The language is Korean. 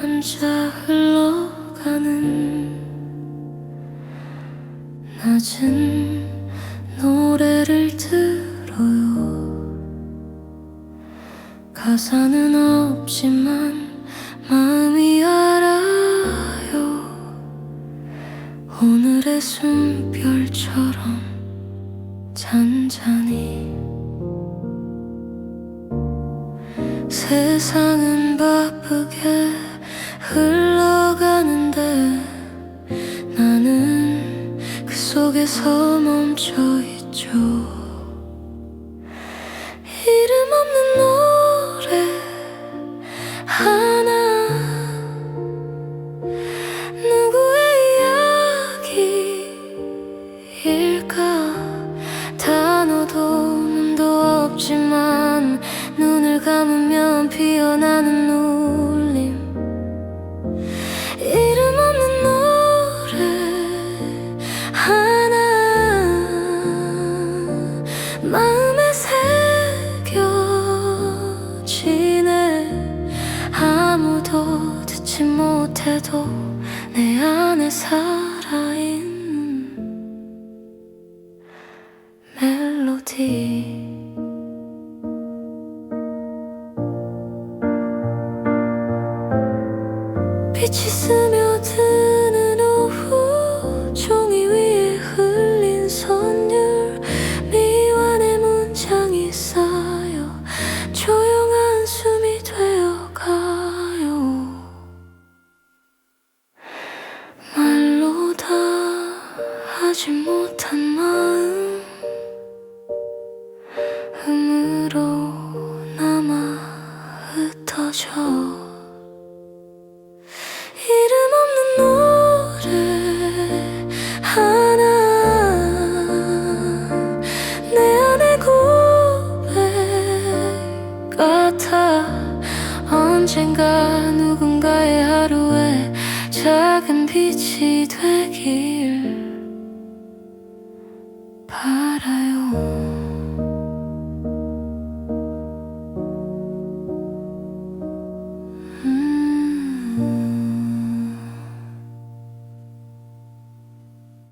혼자 흘러가는 낮은 노래를 들어요. 가사는 없지만 마음이 알아요. 오늘의 숨결처럼 잔잔히 세상은 바쁘게 흘러가는데 나는 그 속에서 멈춰 있죠. 듣지 못해도 내 안에 살아있는 멜로디. 빛이 스며드는 오후 종이 위에 흘린 선 하지 못한 마음 음으로 남아 흩어져. 이름 없는 노래 하나 내 안의 고백 같아. 언젠가 누군가의 하루에 작은 빛이 되길